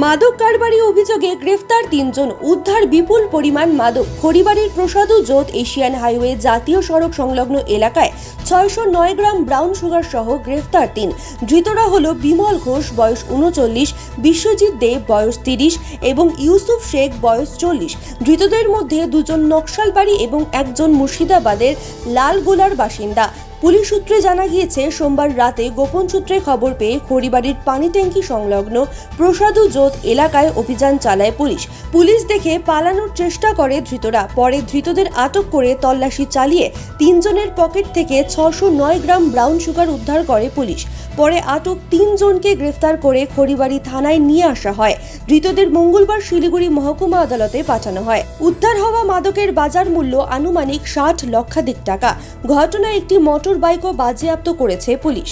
মাদক কারবারি অভিযোগে গ্রেফতার তিনজন, উদ্ধার বিপুল পরিমাণ মাদক। খড়িবাড়ির প্রসাদু জোত এশিয়ান হাইওয়ে জাতীয় সড়ক সংলগ্ন এলাকায় ছয়শো নয় গ্রাম ব্রাউন সুগার সহ গ্রেফতার তিন। ধৃতরা হল বিমল ঘোষ, বয়স উনচল্লিশ, বিশ্বজিৎ দেব বয়স তিরিশ এবং ইউসুফ শেখ, বয়স চল্লিশ। ধৃতদের মধ্যে দুজন নকশালবাড়ি এবং একজন মুর্শিদাবাদের লালগোলার বাসিন্দা। পুলিশ সূত্রে জানা গিয়েছে, সোমবার রাতে গোপন সূত্রে খবর পেয়ে খড়িবাড়ির পানি ট্যাঙ্কি সংলগ্ন প্রসাদু জোত এলাকায় অভিযান চালায় পুলিশ। পুলিশ দেখে পালানোর চেষ্টা করে ধৃতরা, পরে ধৃতদের আটক করে তল্লাশি চালিয়ে তিনজনের পকেট থেকে ছশো নয় গ্রাম ব্রাউন সুগার উদ্ধার করে পুলিশ। পরে আটক তিনজনকে গ্রেফতার করে খড়িবাড়ি থানায় নিয়ে আসা হয়। ধৃতদের মঙ্গলবার শিলিগুড়ি মহকুমা আদালতে পাঠানো হয়। উদ্ধার হওয়া মাদকের বাজার মূল্য আনুমানিক ষাট লক্ষাধিক টাকা। ঘটনায় একটি মোটর বাইকও বাজেয়াপ্ত করেছে পুলিশ।